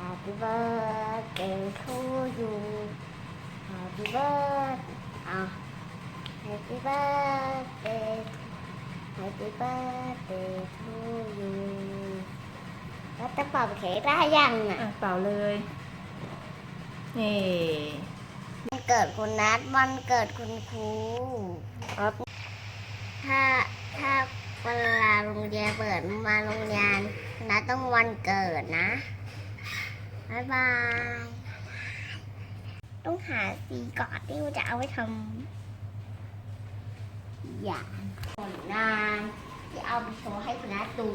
Happy birthday to you Happy birthday อะ Happy birthday Happy birthday to you แล้วจะเป่าเค้กได้ยังอะอะเป่าเลย นี่ วันเกิดคุณนัทวันเกิดคุณครูครับ ถ้าถ้าเวลาโรงเรียนเปิดมาโรงเรียนคุณนัทต้องวันเกิดนะ บ๊ายบาย ต้องหาสีก่อนที่จะเอาไว้ทำอย่างผลงานที่เอาไปโชว์ให้คุณนัทดู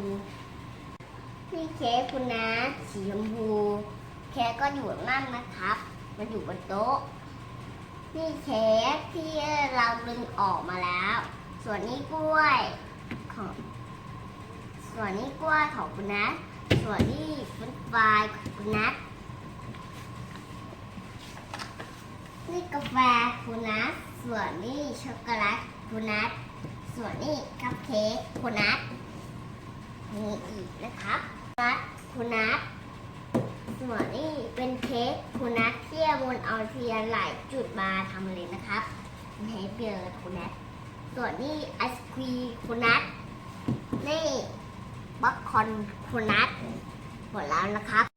นี่เค้กคุณนัทสีชมพูเค้กก็อยู่นั่นนะครับ มันอยู่บนโต๊ะ นี่เค้กที่เราดึงออกมาแล้ว ส่วนนี้กล้วยของส่วนนี้กล้วยของคุณนัทส่วนนี้ฟรนช์ฟรายของคุณนัทนี่กา คุนัทส่วนนี้ช็อกโกแลตคุนัทส่วนนี้คัพเค้กคุนัทมีอีกนะครับนัทคุนัทส่วนนี้เป็นเค้กคุนัทที่มนเอาเทียนหลายจุดมาทำเลยนะครับเฮเบียร์คุนัทส่วนนี้ไอศครีมคุนัทนี่บัคคอนคุนัทหมดแล้วนะครับ